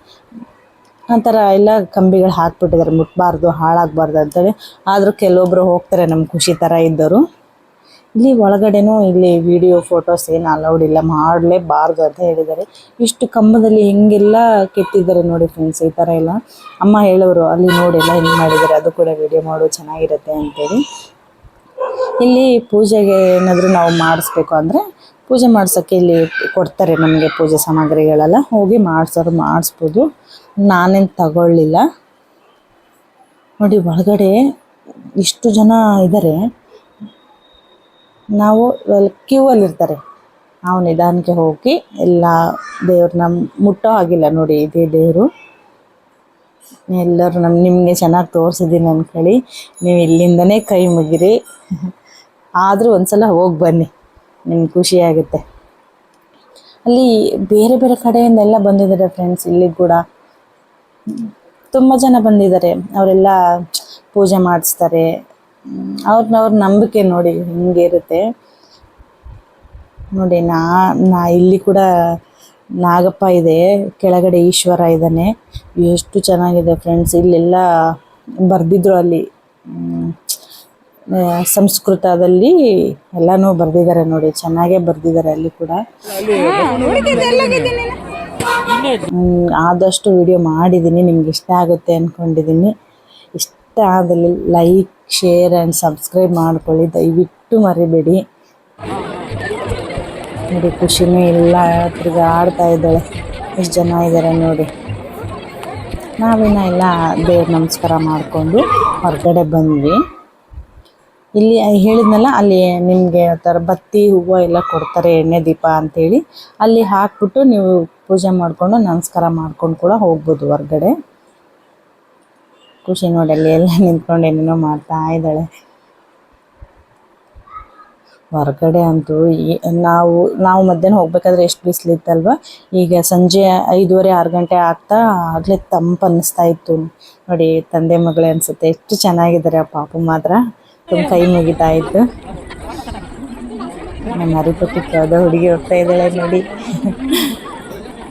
ಆ ಥರ ಎಲ್ಲ ಕಂಬಿಗಳು ಹಾಕ್ಬಿಟ್ಟಿದ್ದಾರೆ. ಮುಟ್ಟಬಾರ್ದು ಹಾಳಾಗಬಾರ್ದು ಅಂತೇಳಿ. ಆದರೂ ಕೆಲವೊಬ್ಬರು ಹೋಗ್ತಾರೆ ನಮ್ಮ ಖುಷಿ ಥರ ಇದ್ದವರು ಇಲ್ಲಿ ಒಳಗಡೆನೂ ಇಲ್ಲಿ ವಿಡಿಯೋ ಫೋಟೋಸ್ ಏನು ಅಲೌಡ್ ಇಲ್ಲ. ಮಾಡಲೇಬಾರ್ದು ಅಂತ ಹೇಳಿದ್ದಾರೆ. ಇಷ್ಟು ಕಂಬದಲ್ಲಿ ಹೆಂಗೆಲ್ಲ ಕೆತ್ತಿದ್ದಾರೆ ನೋಡಿ ಫ್ರೆಂಡ್ಸ್ ಈ ಥರ ಎಲ್ಲ. ಅಮ್ಮ ಹೇಳೋರು, ಅಲ್ಲಿ ನೋಡಿ ಎಲ್ಲ ಹೆಂಗೆ ಮಾಡಿದ್ದಾರೆ. ಅದು ಕೂಡ ವಿಡಿಯೋ ಮಾಡು, ಚೆನ್ನಾಗಿರುತ್ತೆ ಅಂತೇಳಿ. ಇಲ್ಲಿ ಪೂಜೆಗೆ ಏನಾದರೂ ನಾವು ಮಾಡಿಸ್ಬೇಕು ಅಂದರೆ ಪೂಜೆ ಮಾಡ್ಸೋಕ್ಕೆ ಇಲ್ಲಿ ಕೊಡ್ತಾರೆ ನಮಗೆ ಪೂಜೆ ಸಾಮಗ್ರಿಗಳೆಲ್ಲ. ಹೋಗಿ ಮಾಡಿಸೋರು ಮಾಡಿಸ್ಬೋದು. ನಾನೇನು ತಗೊಳ್ಳಿಲ್ಲ. ನೋಡಿ ಒಳಗಡೆ ಇಷ್ಟು ಜನ ಇದ್ದಾರೆ. ನಾವು ಕ್ಯೂ ಅಲ್ಲಿ ಇರ್ತಾರೆ. ನಾವು ನಿಧಾನಕ್ಕೆ ಹೋಗಿ ಎಲ್ಲ ದೇವ್ರನ್ನ ಮುಟ್ಟೋ ಹಾಗಿಲ್ಲ ನೋಡಿ, ಇದೇ ದೇವರು. ಎಲ್ಲರೂ ನಮ್ಮ ನಿಮಗೆ ಚೆನ್ನಾಗಿ ತೋರಿಸಿದ್ದೀನಿ ಅಂದ್ಕೊಳ್ಳಿ ನೀವು ಇಲ್ಲಿಂದನೇ ಕೈ ಮುಗಿರಿ. ಆದರೂ ಒಂದ್ಸಲ ಹೋಗಿ ಬನ್ನಿ, ನಿಮ್ಗೆ ಖುಷಿ ಆಗುತ್ತೆ. ಅಲ್ಲಿ ಬೇರೆ ಬೇರೆ ಕಡೆಯಿಂದೆಲ್ಲ ಬಂದಿದ್ದಾರೆ ಫ್ರೆಂಡ್ಸ್ ಇಲ್ಲಿ ಕೂಡ. ತುಂಬ ಜನ ಬಂದಿದ್ದಾರೆ, ಅವರೆಲ್ಲ ಪೂಜೆ ಮಾಡಿಸ್ತಾರೆ. ಅವ್ರನ್ನ ಅವ್ರ ನಂಬಿಕೆ ನೋಡಿ ಹಿಂಗೆ ಇರುತ್ತೆ ನೋಡಿ ನಾ ನಾ ಇಲ್ಲಿ ಕೂಡ ನಾಗಪ್ಪ ಇದೆ ಕೆಳಗಡೆ ಈಶ್ವರ ಇದ್ದಾನೆ. ಎಷ್ಟು ಚೆನ್ನಾಗಿದೆ ಫ್ರೆಂಡ್ಸ್ ಇಲ್ಲೆಲ್ಲ ಬರೆದಿದ್ರು ಅಲ್ಲಿ ಸಂಸ್ಕೃತದಲ್ಲಿ ಎಲ್ಲಾನು ಬರ್ದಿದ್ದಾರೆ ನೋಡಿ ಚೆನ್ನಾಗೇ ಬರ್ದಿದ್ದಾರೆ ಅಲ್ಲಿ ಕೂಡ. ಆದಷ್ಟು ವಿಡಿಯೋ ಮಾಡಿದ್ದೀನಿ ನಿಮ್ಗೆ ಇಷ್ಟ ಆಗುತ್ತೆ ಅಂದ್ಕೊಂಡಿದ್ದೀನಿ ಇಷ್ಟ ಆದಲ್ಲಿ ಲೈಕ್ ಶೇರ್ ಆ್ಯಂಡ್ ಸಬ್ಸ್ಕ್ರೈಬ್ ಮಾಡ್ಕೊಳ್ಳಿ. ದಯವಿಟ್ಟು ಮರಿಬೇಡಿ. ನೋಡಿ, ಖುಷಿನೂ ಇಲ್ಲ. ತಿರುಗಾಡ್ತಾ ಇದ್ದಾಳೆ. ಎಷ್ಟು ಜನ ಇದ್ದಾರೆ ನೋಡಿ. ನಾವಿನ್ನ ಎಲ್ಲ ದೇವ್ರ ನಮಸ್ಕಾರ ಮಾಡಿಕೊಂಡು ಹೊರಗಡೆ ಬಂದ್ವಿ. ಇಲ್ಲಿ ಹೇಳಿದ್ನಲ್ಲ, ಅಲ್ಲಿ ನಿಮಗೆ ಥರ ಬತ್ತಿ ಹೂವು ಎಲ್ಲ ಕೊಡ್ತಾರೆ, ಎಣ್ಣೆ ದೀಪ ಅಂತೇಳಿ. ಅಲ್ಲಿ ಹಾಕ್ಬಿಟ್ಟು ನೀವು ಪೂಜೆ ಮಾಡಿಕೊಂಡು ನಮಸ್ಕಾರ ಮಾಡ್ಕೊಂಡು ಕೂಡ ಹೋಗ್ಬೋದು ಹೊರ್ಗಡೆ. ಖುಷಿ ನೋಡಿ ಅಲ್ಲಿ ಎಲ್ಲ ನಿಂತ್ಕೊಂಡು ಏನೇನೋ ಮಾಡ್ತಾ ಇದ್ದಾಳೆ. ಹೊರಗಡೆ ಅಂತೂ ನಾವು ನಾವು ಮಧ್ಯಾಹ್ನ ಹೋಗ್ಬೇಕಾದ್ರೆ ಎಷ್ಟು ಬಿಸಿಲಿತ್ತಲ್ವ? ಈಗ ಸಂಜೆ ಐದೂವರೆ, ಆರು ಗಂಟೆ ಆಗ್ತಾ ಆಗ್ಲೇ ತಂಪು ಅನ್ನಿಸ್ತಾ ಇತ್ತು. ನೋಡಿ, ತಂದೆ ಮಗಳೇ ಅನಿಸುತ್ತೆ, ಎಷ್ಟು ಚೆನ್ನಾಗಿದ್ದಾರೆ ಆ ಪಾಪು ಮಾತ್ರ. ತುಂಬ ಕೈ ಮುಗಿತಾ ಇತ್ತು. ನಮ್ಮ ಅರಿಪಟ್ಟಿ ಯಾವುದೋ ಹುಡುಗಿ ಹೋಗ್ತಾ ಇದ್ದಾಳೆ ನೋಡಿ.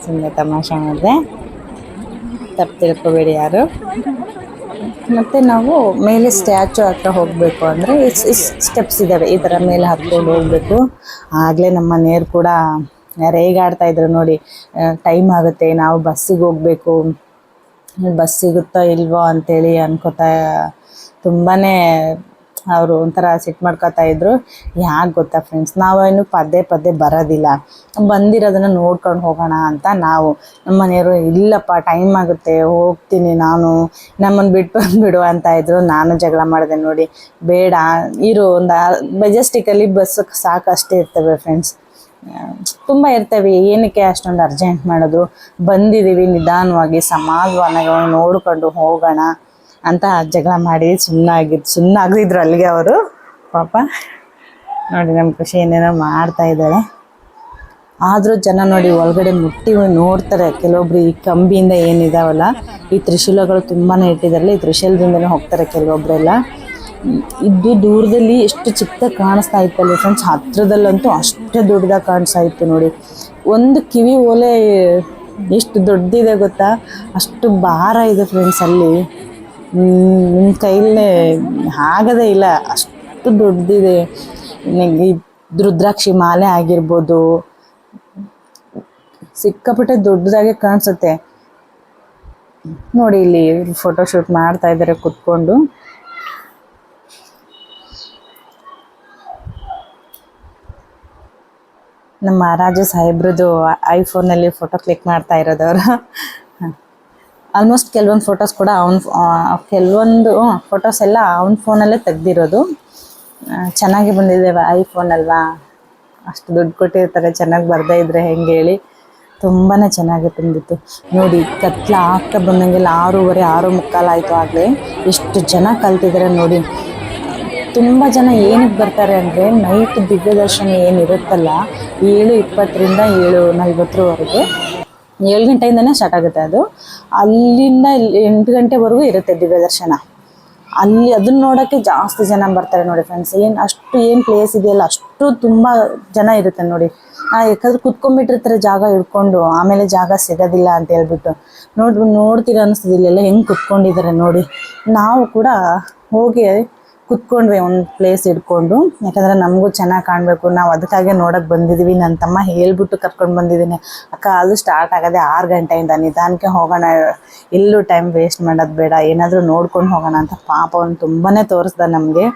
ಸುಮ್ಮನೆ ತಮಾಷೆ ಮಾಡಿದೆ. ತಪ್ಪು ತಿಳ್ಕೊಬೇಡಿ ಯಾರು. ಮತ್ತು ನಾವು ಮೇಲೆ ಸ್ಟ್ಯಾಚು ಹತ್ರ ಹೋಗಬೇಕು ಅಂದರೆ ಸ್ಟೆಪ್ಸ್ ಇದ್ದಾವೆ ಈ ಥರ ಮೇಲೆ ಹತ್ಕೊಂಡು ಹೋಗಬೇಕು. ಆಗಲೇ ನಮ್ಮ ಮನೆಯವ್ರು ಕೂಡ ರೇಗಾಡ್ತಾ ಇದ್ರು ನೋಡಿ. ಟೈಮ್ ಆಗುತ್ತೆ. ನಾವು ಬಸ್ಸಿಗೆ ಹೋಗಬೇಕು. ಬಸ್ ಸಿಗುತ್ತೋ ಇಲ್ವೋ ಅಂತೇಳಿ ಅನ್ಕೋತಾ ತುಂಬಾ ಅವರು ಒಂಥರ ಸಿಟ್ಟು ಮಾಡ್ಕೊತಾ ಇದ್ರು. ಯಾಕೆ ಗೊತ್ತಾ ಫ್ರೆಂಡ್ಸ್ ನಾವೇನು ಪದೇ ಪದೇ ಬರೋದಿಲ್ಲ. ಬಂದಿರೋದನ್ನು ನೋಡ್ಕೊಂಡು ಹೋಗೋಣ ಅಂತ ನಾವು. ನಮ್ಮ ಮನೆಯವರು, ಇಲ್ಲಪ್ಪ ಟೈಮ್ ಆಗುತ್ತೆ, ಹೋಗ್ತೀನಿ ನಾನು. ನಮ್ಮನ್ನು ಬಿಟ್ಟು ಬಂದುಬಿಡು ಅಂತ ಇದ್ರು. ನಾನು ಜಗಳ ಮಾಡಿದೆ ನೋಡಿ. ಬೇಡ, ಇರು, ಒಂದು ಮೆಜೆಸ್ಟಿಕಲ್ಲಿ ಬಸ್ ಸಾಕಷ್ಟೇ ಇರ್ತವೆ ಫ್ರೆಂಡ್ಸ್ ತುಂಬ ಇರ್ತವೆ. ಏನಕ್ಕೆ ಅಷ್ಟೊಂದು ಅರ್ಜೆಂಟ್ ಮಾಡೋದು ಬಂದಿದ್ದೀವಿ ನಿಧಾನವಾಗಿ, ಸಮಾಧಾನವಾಗಿ ನೋಡಿಕೊಂಡು ಹೋಗೋಣ. ಅಂತ ಜಗಳ ಮಾಡಿ ಸುಮ್ಮನಾಗಿದ್ದು ಸುಮ್ಮನಾಗಿದ್ರು ಅಲ್ಲಿಗೆ ಅವರು. ಪಾಪ. ನೋಡಿ ನಮ್ಮ ಖುಷಿ ಏನೇನೋ ಮಾಡ್ತಾ ಇದ್ದಾಳೆ ಆದರೂ ಜನ ನೋಡಿ ಒಳಗಡೆ ಮುಟ್ಟಿ ನೋಡ್ತಾರೆ. ಕೆಲವೊಬ್ರು ಈ ಕಂಬಿಯಿಂದ ಏನಿದಾವಲ್ಲ, ಈ ತ್ರಿಶೂಲಗಳು ತುಂಬಾ ಇಟ್ಟಿದ್ದಾರಲ್ಲ ಈ ತ್ರಿಶೂಲದಿಂದಲೇ ಹೋಗ್ತಾರೆ ಕೆಲವೊಬ್ಬರೆಲ್ಲ ಇದು ದೂರದಲ್ಲಿ ಎಷ್ಟು ಚಿಕ್ಕ ಕಾಣಿಸ್ತಾ ಇತ್ತಲ್ಲ ಫ್ರೆಂಡ್ಸ್ ಹತ್ರದಲ್ಲಂತೂ ಅಷ್ಟೇ ದೊಡ್ಡದಾಗಿ ಕಾಣಿಸ್ತಾ ಇತ್ತು ನೋಡಿ. ಒಂದು ಕಿವಿ ಓಲೆ ಎಷ್ಟು ದೊಡ್ಡದಿದೆ ಗೊತ್ತಾ? ಅಷ್ಟು ಭಾರ ಇದೆ ಫ್ರೆಂಡ್ಸ್ ಅಲ್ಲಿ. ನಿಮ್ಮ ಕೈಲೇ ಆಗದೇ ಇಲ್ಲ. ಅಷ್ಟು ದೊಡ್ಡದಿದೆ ನಿನಗೆ ಈ ರುದ್ರಾಕ್ಷಿ ಮಾಲೆ ಆಗಿರ್ಬೋದು. ಸಿಕ್ಕಾಪಟ್ಟೆ ದೊಡ್ಡದಾಗೆ ಕಾಣಿಸುತ್ತೆ. ನೋಡಿ ಇಲ್ಲಿ ಫೋಟೋಶೂಟ್ ಮಾಡ್ತಾ ಇದ್ದಾರೆ ಕುತ್ಕೊಂಡು. ನಮ್ಮ ರಾಜ ಸಾಹೇಬ್ರದ್ದು ಐಫೋನಲ್ಲಿ ಫೋಟೋ ಕ್ಲಿಕ್ ಮಾಡ್ತಾ ಇರೋದು ಅವರು ಆಲ್ಮೋಸ್ಟ್ ಕೆಲವೊಂದು ಫೋಟೋಸ್ ಕೂಡ ಅವ್ನ ಕೆಲವೊಂದು ಫೋಟೋಸ್ ಎಲ್ಲ ಅವನ ಫೋನಲ್ಲೇ ತೆಗ್ದಿರೋದು. ಚೆನ್ನಾಗಿ ಬಂದಿದೆ ಐಫೋನ್ ಅಲ್ವಾ? ಅಷ್ಟು ದುಡ್ಡು ಕೊಟ್ಟಿರ್ತಾರೆ, ಚೆನ್ನಾಗಿ ಬರ್ದೇ ಇದ್ರೆ ಹೆಂಗೆ ಹೇಳಿ. ತುಂಬಾ ಚೆನ್ನಾಗಿ ಬಂದಿತ್ತು ನೋಡಿ, ಕತ್ಲ ಆಗ್ತಾ ಬಂದಂಗೆಲ್ಲ ಆರೂವರೆ, ಆರು ಮುಕ್ಕಾಲಾಯಿತು ಆಗಲೇ. ಎಷ್ಟು ಜನ ಕಲ್ತಿದ್ದಾರೆ ನೋಡಿ. ತುಂಬ ಜನ ಏನಕ್ಕೆ ಬರ್ತಾರೆ ಅಂದರೆ ನೈಟ್ ದಿವ್ಯ ದರ್ಶನ ಏನಿರುತ್ತಲ್ಲ, ಏಳು ಇಪ್ಪತ್ತರಿಂದ ಏಳು ನಲ್ವತ್ತರವರೆಗೆ ಏಳು ಗಂಟೆಯಿಂದನೇ ಸ್ಟಾರ್ಟ್ ಆಗುತ್ತೆ ಅದು. ಅಲ್ಲಿಂದ ಎಂಟು ಗಂಟೆವರೆಗೂ ಇರುತ್ತೆ ದಿವ್ಯ ದರ್ಶನ. ಅಲ್ಲಿ ಅದನ್ನ ನೋಡೋಕ್ಕೆ ಜಾಸ್ತಿ ಜನ ಬರ್ತಾರೆ ನೋಡಿ ಫ್ರೆಂಡ್ಸ್ ಏನು ಅಷ್ಟು ಏನು ಪ್ಲೇಸ್ ಇದೆಯಲ್ಲ, ಅಷ್ಟು ತುಂಬ ಜನ ಇರುತ್ತೆ ನೋಡಿ. ಯಾಕಂದ್ರೆ ಕುತ್ಕೊಂಡ್ಬಿಟ್ಟಿರ್ತಾರೆ ಜಾಗ ಇಟ್ಕೊಂಡು ಆಮೇಲೆ ಜಾಗ ಸಿಗೋದಿಲ್ಲ ಅಂತ ಹೇಳ್ಬಿಟ್ಟು. ನೋಡ್, ನೋಡ್ತೀರ ಅನಿಸ್ತದೆ, ಇಲ್ಲೆಲ್ಲ ಹೆಂಗೆ ಕುತ್ಕೊಂಡಿದ್ದಾರೆ ನೋಡಿ. ನಾವು ಕೂಡ ಹೋಗಿ ಕುತ್ಕೊಂಡ್ವಿ ಒಂದು ಪ್ಲೇಸ್ ಇಟ್ಕೊಂಡು. ಯಾಕಂದರೆ ನಮಗೂ ಚೆನ್ನಾಗಿ ಕಾಣಬೇಕು. ನಾವು ಅದಕ್ಕಾಗೆ ನೋಡೋಕೆ ಬಂದಿದ್ದೀವಿ ನನ್ನ ತಮ್ಮ ಹೇಳ್ಬಿಟ್ಟು ಕರ್ಕೊಂಡು ಬಂದಿದ್ದೀನಿ ಅಕ್ಕ, ಅದು ಸ್ಟಾರ್ಟ್ ಆಗೋದೆ ಆರು ಗಂಟೆಯಿಂದ ನಿಧಾನಕ್ಕೆ ಹೋಗೋಣ. ಎಲ್ಲೂ ಟೈಮ್ ವೇಸ್ಟ್ ಮಾಡೋದು ಬೇಡ. ಏನಾದರೂ ನೋಡ್ಕೊಂಡು ಹೋಗೋಣ ಅಂತ ಪಾಪ ಅವ್ನು ತುಂಬಾ ತೋರಿಸ್ದ ನಮಗೆ.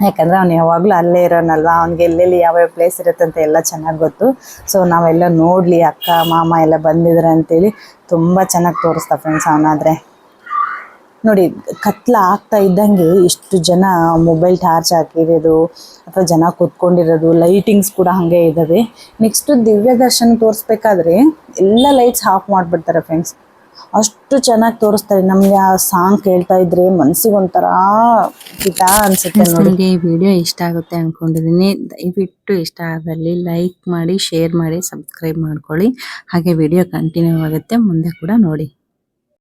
ಯಾಕಂದರೆ ಅವ್ನು ಯಾವಾಗಲೂ ಅಲ್ಲೇ ಇರೋನಲ್ವ? ಅವ್ನಿಗೆ ಎಲ್ಲೆಲ್ಲಿ ಯಾವ್ಯಾವ ಪ್ಲೇಸ್ ಇರುತ್ತೆ ಅಂತ ಎಲ್ಲ ಚೆನ್ನಾಗಿ ಗೊತ್ತು. ಸೊ ನಾವೆಲ್ಲ ನೋಡಲಿ, ಅಕ್ಕ, ಮಾಮ ಎಲ್ಲ ಬಂದಿದ್ದಾರೆ ಅಂತೇಳಿ ತುಂಬ ಚೆನ್ನಾಗಿ ತೋರಿಸ್ತಾ ಫ್ರೆಂಡ್ಸ್ ಅವನಾದರೆ. ನೋಡಿ ಕತ್ಲ ಆಗ್ತಾ ಇದ್ದಂಗೆ ಇಷ್ಟು ಜನ ಮೊಬೈಲ್ ಟಾರ್ಚ್ ಹಾಕಿರೋದು ಅಥವಾ ಜನ ಕೂತ್ಕೊಂಡಿರೋದು ಲೈಟಿಂಗ್ಸ್ ಕೂಡ ಹಾಗೆ ಇದ್ದಾವೆ ನೆಕ್ಸ್ಟು ದಿವ್ಯ ದರ್ಶನ ತೋರಿಸ್ಬೇಕಾದ್ರೆ ಎಲ್ಲ ಲೈಟ್ಸ್ ಆಫ್ ಮಾಡಿಬಿಡ್ತಾರೆ ಫ್ರೆಂಡ್ಸ್ ಅಷ್ಟು ಚೆನ್ನಾಗಿ ತೋರಿಸ್ತಾರೆ. ನಮಗೆ ಆ ಸಾಂಗ್ ಕೇಳ್ತಾ ಇದ್ರೆ ಮನ್ಸಿಗೆ ಒಂಥರ ಹಿತ ಅನ್ಸುತ್ತೆ ನೋಡಿ. ನಿಮಗೆ ಈ ವಿಡಿಯೋ ಇಷ್ಟ ಆಗುತ್ತೆ ಅನ್ಕೊಂಡಿದ್ದೀನಿ. ದಯವಿಟ್ಟು ಇಷ್ಟ ಆದಲ್ಲಿ ಲೈಕ್ ಮಾಡಿ ಶೇರ್ ಮಾಡಿ ಸಬ್ಸ್ಕ್ರೈಬ್ ಮಾಡ್ಕೊಳ್ಳಿ. ಹಾಗೆ ವಿಡಿಯೋ ಕಂಟಿನ್ಯೂ ಆಗುತ್ತೆ. ಮುಂದೆ ಕೂಡ ನೋಡಿ.